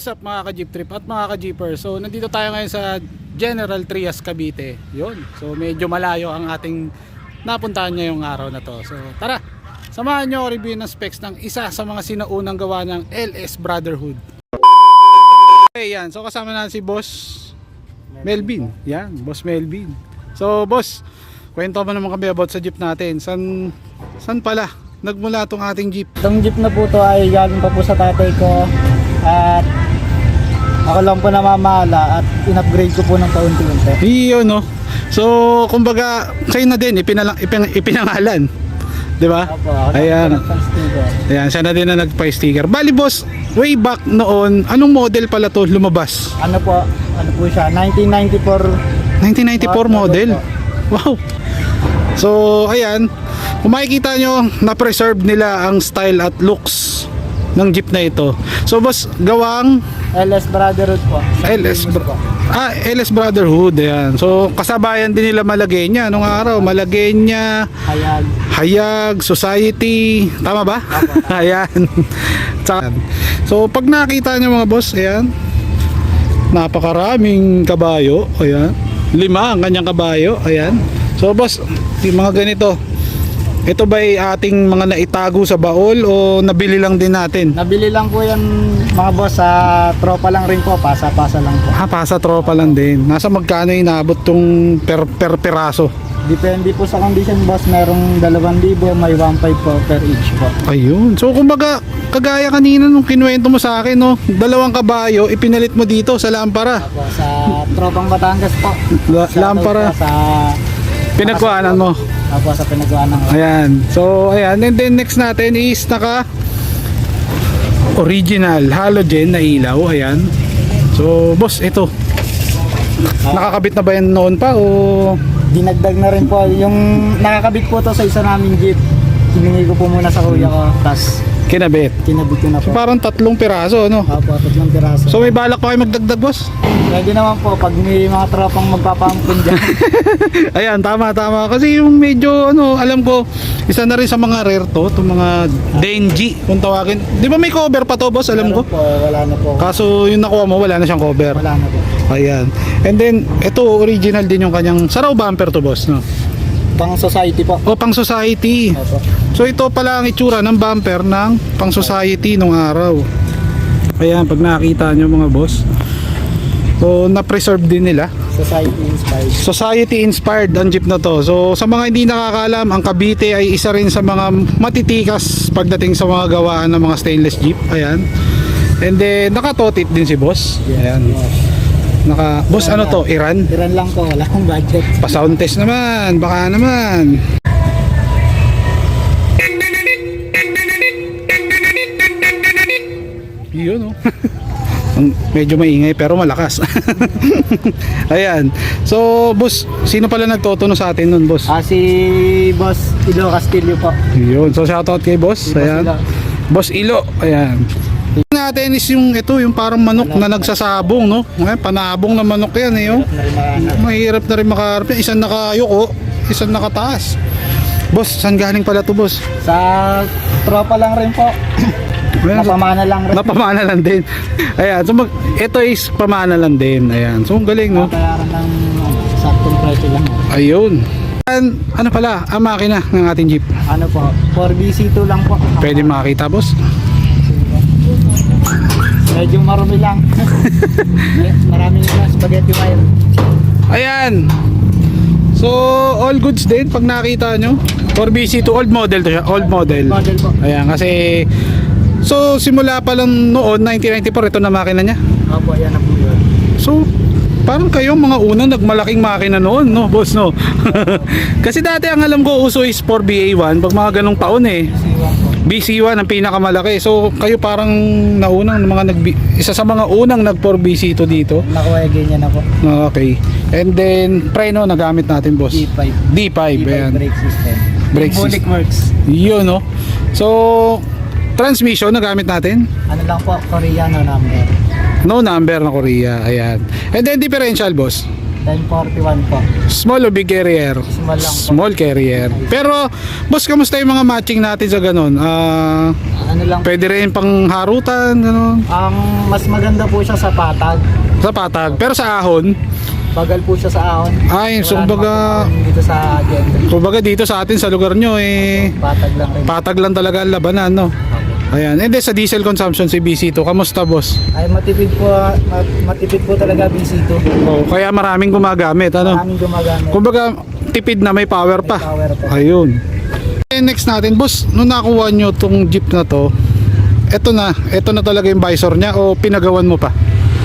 what's up mga ka-jeep trip at mga ka-jeeper So nandito tayo ngayon sa General Trias Cavite. Yun, so medyo malayo ang ating napuntahan ngayong araw na to. So tara, samahan nyo review ng specs ng isa sa mga sinaunang gawa ng LS Brotherhood. Okay yan, so kasama natin si Boss Melvin Yan, Boss Melvin. So boss, kwento mo naman kami about sa jeep natin. San, san pala nagmula tong ating jeep? Itong jeep na po to ay galing pa po sa tatay ko at ako lang po namamahala at in-upgrade ko po ng kaunti-unti. Iyo no. So, kumbaga, kayo na din ipinalang ipin, ipinangalan. 'Di ba? Opo, ako Ayan. Ayan, siya na din na nagpa-sticker. Bali boss, way back noon, anong model pala to lumabas? Ano po, ano po siya, 1994 1994 Wow, model. po. Wow. So, ayan, kung makikita nyo, na-preserve nila ang style at looks ng jeep na ito. So, boss, gawang LS Brotherhood po. Sa LS Bro- Ah, LS Brotherhood, ayan. So, kasabayan din nila Malagenya nung araw. Malagenya, Hayag. Hayag, Society, tama ba? ayan. Tsaka- So, pag nakita nyo mga boss, ayan. Napakaraming kabayo, ayan. Lima ang kanyang kabayo, ayan. So, boss, yung mga ganito. Ito ba ay ating mga naitago sa baol o nabili lang din natin? Nabili lang po yan mga boss sa tropa lang rin po, pasa-pasa lang po. Ah, pasa tropa lang din. Nasa magkano inabot tong per, per piraso? Depende po sa condition boss, merong 2,000, may 1,500 po per each po. Ayun. So kumbaga, kagaya kanina nung kinuwento mo sa akin, no, dalawang kabayo, ipinalit mo dito sa Lampara. Opo, sa tropang Batangas po. La- Lampara. Sa Pinagkuhanan mo. Opo, sa pinagawa ng Ayan. So, ayan. And then next natin is naka original halogen na ilaw. Ayan. So, boss, ito. Nakakabit na ba yan noon pa o dinagdag na rin po. Yung nakakabit po to sa isa naming jeep. Hiningi ko po muna sa kuya ko. Tapos kinabit? kinabit ko na So, po. parang tatlong piraso, no? Opo, tatlong piraso. So, may balak pa kayo magdagdag, boss? Pwede naman po pag may mga tropang magpapampun dyan. Ayan, tama, tama. Kasi yung medyo, ano, alam ko, isa na rin sa mga rare to, itong mga Denji, kung tawagin. Di ba may cover pa to, boss? Alam ko. Meron po, wala na po. Kaso yung nakuha mo, wala na siyang cover. Wala na po. Ayan. And then, ito, original din yung kanyang saraw bumper to, boss, no? Pang society po. O, pang society. Opo. So, ito pala ang itsura ng bumper ng pang society nung araw. Ayan, pag nakita nyo mga boss. So, na-preserve din nila. Society inspired. Society inspired ang jeep na to. So sa mga hindi nakakaalam, ang Cavite ay isa rin sa mga matitikas pagdating sa mga gawaan ng mga stainless jeep. Ayan. And then nakatotit din si boss. Ayan. Naka boss ano to? Iran? Tiran lang po, wala akong budget. Pa-sound test naman, baka naman. Yun oh. Medyo maingay pero malakas. Ayan. So, boss, sino pala nagtotono sa atin nun, boss? Ah, si Boss Ilo Castillo po. Yun. So, shoutout kay boss. Si Boss Ayan. Ilo. Boss Ilo. Ayan. Natin is yung ito, yung parang manok na nagsasabong, no? Ayan, panabong na manok yan, eh, oh. Mahirap na rin makaharap yan. Isang nakayuko, isang nakataas. Boss, saan galing pala to, boss? Sa tropa lang rin po. So- Napamana lang rin. Napamana lang din. Ayan, so mag, ito is pamana lang din. Ayan, so ang galing, no? Bayaran ng ano, saktong presyo lang. Ayun. An, ano pala, ang makina ng ating jeep. Ano po, 4BC2 lang po. Pwede makita, boss? Medyo marumi lang. Maraming na spaghetti wire. Ayan. So, all goods din pag nakita nyo. 4BC to old model to siya. Old model. Model po. Ayan, kasi... So, simula pa lang noon, 1994, ito na makina niya. Opo, yan na po yun. So, parang kayong mga unang nagmalaking makina noon, no, boss, no? kasi dati ang alam ko, uso is 4BA1, pag mga ganong taon eh. BC1 ang pinakamalaki. So, kayo parang naunang mga nag isa sa mga unang nag 4BC2 dito. Nakuha ganyan na po. Okay. And then, preno na gamit natin, boss. D5. D5, D5 ayan. brake system. Brake system. works. Yun, no? So, transmission na gamit natin. Ano lang po, Koreano number. No number na Korea. Ayan. And then, differential, boss. 1041 po. Small o big carrier? Small lang po. Small carrier. Pero, boss, kamusta yung mga matching natin sa ganun? Ah, Ano lang. pwede rin pang harutan, ganun. Ang mas maganda po siya sa patag. Sa patag. Pero sa ahon, Bagal po siya sa ahon. ay, so Wala namang ahon dito sa gentry. kumbaga dito sa atin, sa lugar nyo, eh, Patag lang rin. patag lang talaga ang labanan, no? Ayan. And then sa diesel consumption si BC2, kamusta boss? Ay matipid po, mat- matipid po talaga BC2. Oh, kaya maraming gumagamit, ano? Maraming gumagamit. Kumbaga, tipid na may power pa. Power po. Ayun. Eh, next natin, boss, nung nakuha nyo tong jeep na to, eto na, eto na talaga yung visor niya o pinagawan mo pa?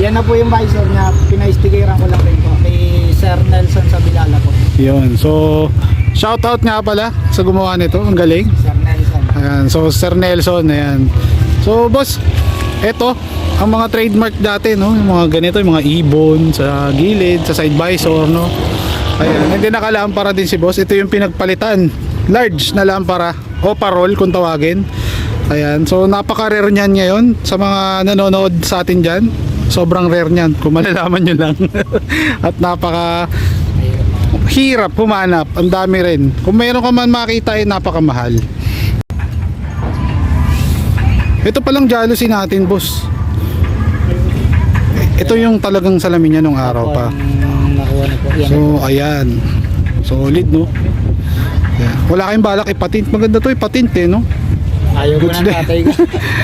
Yan na po yung visor niya. Pinaistikeran ko lang rin po kay Sir Nelson sa Bilala po. Yun. So, shoutout nga pala sa gumawa nito. Ang galing. Sir. Ayan. So, Sir Nelson. Ayan. So, boss, eto, ang mga trademark dati, no? Yung mga ganito, yung mga ibon sa gilid, sa side visor, no? Ayan. Hindi nakalampara din si boss. Ito yung pinagpalitan. Large na lampara o parol kung tawagin. Ayan. So, napaka-rare niyan ngayon sa mga nanonood sa atin dyan. Sobrang rare niyan. Kung malalaman nyo lang. At napaka hirap humanap. Ang dami rin. Kung mayroon ka man makita ay napakamahal. Ito palang jealousy natin, boss. Ito yung talagang salamin niya nung araw pa. Na. So, ayan. Solid, no? Yeah. Wala kayong balak ipatint. Maganda to ipatint eh, no? Ayaw ko din. tatay ko.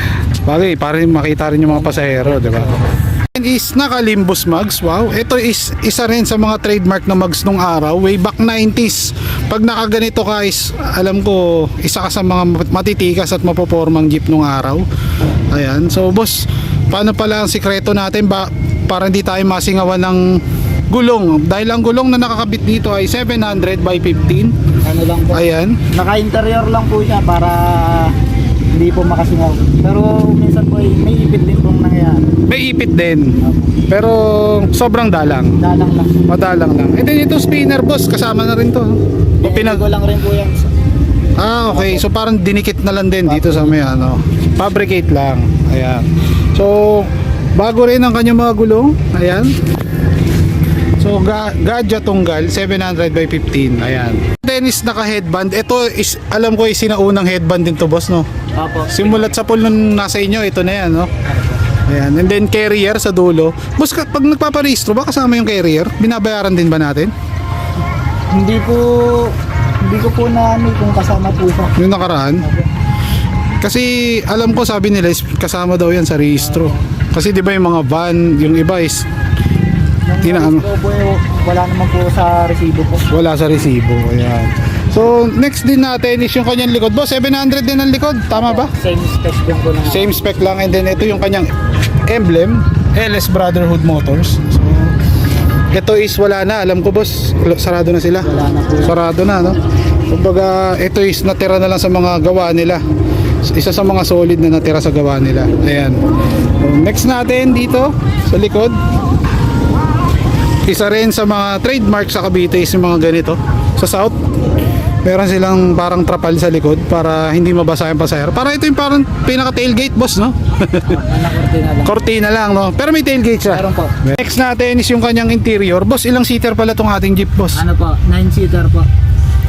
Bagay, para makita rin yung mga pasahero, di ba? And is naka-limbus mugs. Wow. Ito is isa rin sa mga trademark na mugs nung araw. Way back 90s. Pag nakaganito ka is, alam ko, isa ka sa mga matitikas at mapopormang jeep nung araw. Ayan. So, boss, paano pala ang sikreto natin ba para hindi tayo masingawan ng gulong? Dahil ang gulong na nakakabit dito ay 700 by 15. ano lang po. Ayan. Naka-interior lang po siya para hindi po makasingaw. Pero minsan po ay may ipit din pong nangyayari. May ipit din. Pero sobrang dalang. Dalang lang. Madalang lang. And then ito spinner boss, kasama na rin to. O pinag ko lang rin po yan. Ah, okay. So parang dinikit na lang din dito sa may ano. Fabricate lang. Ayan. So bago rin ang kanyang mga gulong. Ayan. Ga Gadget Tunggal 700 by 15. Ayan. Tennis naka headband. Ito is alam ko is sinaunang headband din to boss no. Opo. Simulat sa pool nung nasa inyo ito na yan no. Ayan. And then carrier sa dulo. Boss pag nagpaparehistro ba kasama yung carrier? Binabayaran din ba natin? Hindi po hindi ko po na ano kung kasama po siya. Yung nakaraan? Kasi alam ko sabi nila is kasama daw yan sa rehistro. Kasi di ba yung mga van, yung iba is Po, eh, wala naman po sa resibo po. wala sa resibo. Ayan. So next din natin is yung kanyang likod. Boss, 700 din ang likod. Tama ba? Same spec din po na. Same spec lang and then ito yung kanyang emblem. LS Brotherhood Motors. So ito is wala na. Alam ko boss, sarado na sila. Wala na po. Sarado na, no? Kumbaga, ito is natira na lang sa mga gawa nila. Isa sa mga solid na natira sa gawa nila. Ayan. So, next natin dito, sa likod. Isa rin sa mga trademark sa Cavite is yung mga ganito. Sa South, meron silang parang trapal sa likod para hindi mabasa yung pasahero. Para ito yung parang pinaka tailgate boss, no? Nanakorte na lang. Cortina lang, no? Pero may tailgate siya. Meron po. Next natin is yung kanyang interior. Boss, ilang seater pala tong ating jeep, boss? Ano po? 9-seater po.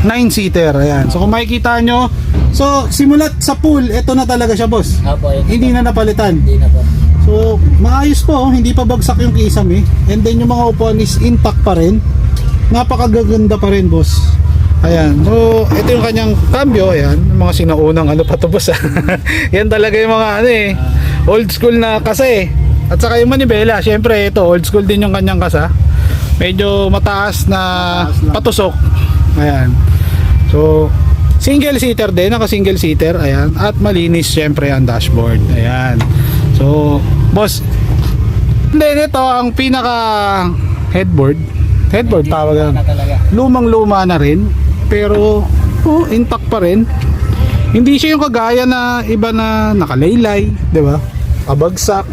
9-seater, ayan. So kung makikita nyo, so simulat sa pool, ito na talaga siya, boss. Yun. Hindi na napalitan. Hindi na po. So, maayos po, oh. hindi pa bagsak yung kisame. And then yung mga upuan is intact pa rin. Napakagaganda pa rin, boss. Ayan. So, ito yung kanyang cambio, ayan. Yung mga sinaunang ano pa to, boss. ah. Yan talaga yung mga ano eh. Old school na kasa eh. At saka yung manibela, syempre ito, old school din yung kanyang kasa. Medyo mataas na Mataas patusok. Ayan. So, single seater din, naka single seater, ayan. At malinis syempre ang dashboard. Ayan. So, boss, then ito ang pinaka headboard. Headboard tawag na talaga. Lumang-luma na rin, pero oh, intact pa rin. Hindi siya yung kagaya na iba na nakalaylay, 'di ba? Kabagsak.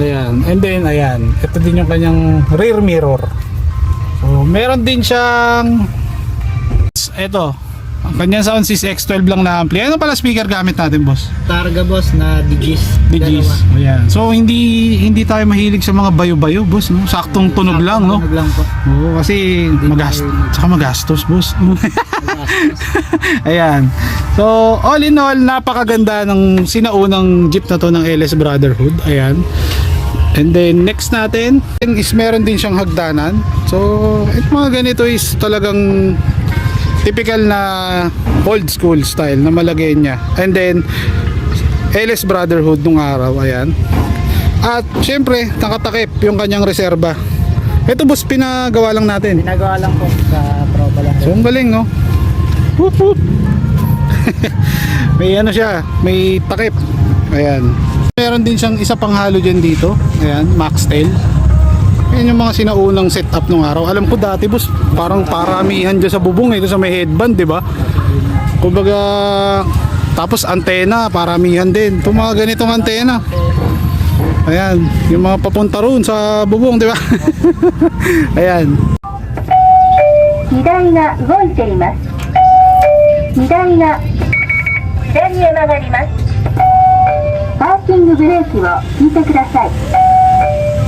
Ayan. And then ayan, ito din yung kanyang rear mirror. So, meron din siyang ito, Ang kanyang sound is X12 lang na ampli. Ano pala speaker gamit natin, boss? Targa boss na Digis. DGs. Ayan. So hindi hindi tayo mahilig sa mga bayo-bayo, boss, no? Saktong tunog lang, no? Tunog lang po. Oo, kasi magastos, saka magastos, boss. Ayan. So, all in all, napakaganda ng sinaunang jeep na to ng LS Brotherhood. Ayan. And then, next natin is meron din siyang hagdanan. So, ito mga ganito is talagang typical na old school style na malagay niya. And then, LS Brotherhood nung araw. Ayan. At, syempre, nakatakip yung kanyang reserba. Ito boss, pinagawa lang natin. Pinagawa lang po sa tropa lang. So, ang galing, no? Whoop, whoop. may ano siya, may takip. Ayan. Meron din siyang isa pang halo dyan dito. Ayan, Max Tail. Ayan yung mga sinaunang setup nung araw. Alam ko dati, boss, parang paramihan dyan sa bubong, eh, ito sa may headband, di ba? Kumbaga, tapos antena, paramihan din. Itong mga ganitong antena. Ayan, yung mga papunta roon sa bubong, di ba? Ayan. 荷台が動いています荷台が左へ曲がりますパーキングブレーキを引いてください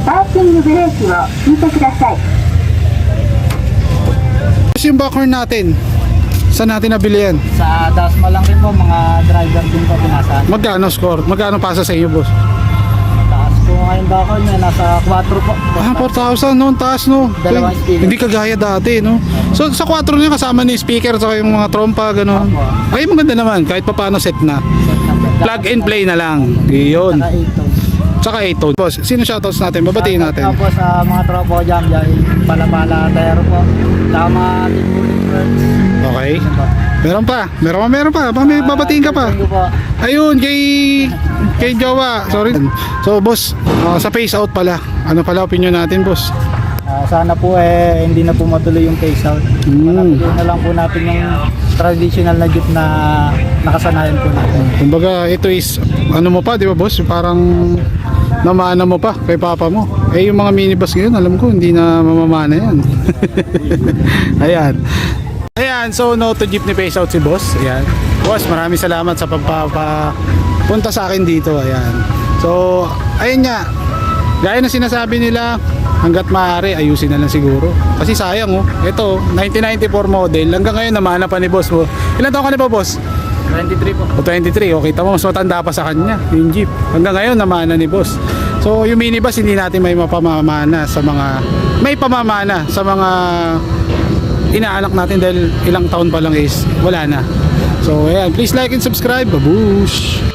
パーキングブレーキを引いてください Tapos yung backhorn natin, saan natin nabili yan? Sa Dasma lang rin po, mga driver din po pinasaan. Magkano score? Magkano pasa sa iyo, boss? Taas po ngayon ba ako niya, nasa 4 po. Ah, 4,000 no, ang taas no. Dalawang speaker. Hindi kagaya dati, no. So sa 4 niya kasama ni speaker sa yung mga trompa gano'n. Opo. Ay maganda naman kahit papaano set na. Plug and play na lang. Iyon. Saka 8 tone. Tsaka 8 tone. Boss, sino shoutouts natin? Babatiin natin. Shoutout po sa mga tropa ko dyan, dyan, pala-pala tayro po. Mga team building friends. Okay. Meron pa. Meron pa, meron pa. May babatiin ka pa. Thank you po. Ayun, kay kay Jowa. Sorry. So, boss, ah, sa face out pala. Ano pala opinion natin, boss? Ah, sana po eh hindi na po matuloy yung phase out. Mm. Manatuloy na lang po natin yung traditional na jeep na nakasanayan po natin. Kumbaga, ito is, ano mo pa, di ba boss? Parang namana mo pa kay papa mo. Eh, yung mga minibus ngayon, alam ko, hindi na mamamana yan. Ayan. Ayan, so no to jeepney face out si boss. Ayan. Boss, maraming salamat sa pagpapunta sa akin dito. Ayan. So, ayun nga. Gaya na sinasabi nila, hanggat maaari, ayusin na lang siguro. Kasi sayang oh. Ito, 1994 model. Hanggang ngayon, namana pa ni boss mo. Ilan taon ka na ba, boss? 23 po. O 23, okay tama, mas matanda pa sa kanya, yung jeep. Hanggang ngayon, namana ni boss. So, yung minibus, hindi natin may mapamamana sa mga, may pamamana sa mga inaanak natin dahil ilang taon pa lang is wala na. So, ayan, please like and subscribe. Babush!